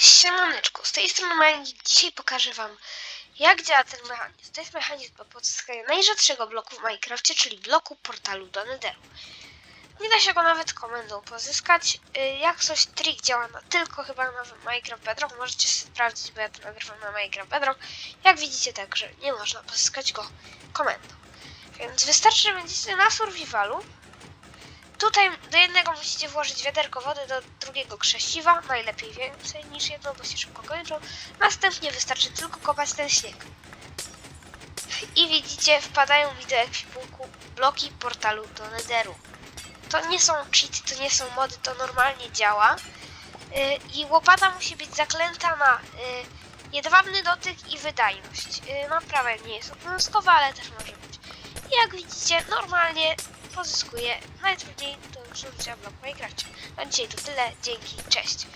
Siemaneczku, z tej strony Manik. Dzisiaj pokażę wam, jak działa ten mechanizm. To jest mechanizm do pozyskania najrzadszego bloku w Minecrafcie, czyli bloku portalu do Netheru. Nie da się go nawet komendą pozyskać. Y, Jak coś trik działa na, tylko chyba na Minecraft Bedrock. Możecie sprawdzić, bo ja to nagrywam na Minecraft Bedrock. Jak widzicie także nie można pozyskać go komendą. Więc wystarczy, że będziecie na survivalu. Tutaj do jednego musicie włożyć wiaderko wody, do drugiego krzesiwa, najlepiej więcej niż jedno, bo się szybko kończą. Następnie wystarczy tylko kopać ten śnieg. I widzicie, wpadają mi do ekwipunku bloki portalu do Netheru. To nie są cheaty, to nie są mody, to normalnie działa. Yy, I łopata musi być zaklęta na yy, jedwabny dotyk i wydajność. Yy, naprawa nie jest obowiązkowa, ale też może być. I jak widzicie, normalnie pozyskuję najtrudniej do użycia blok w Minecrafcie. Na dzisiaj to tyle, dzięki, cześć.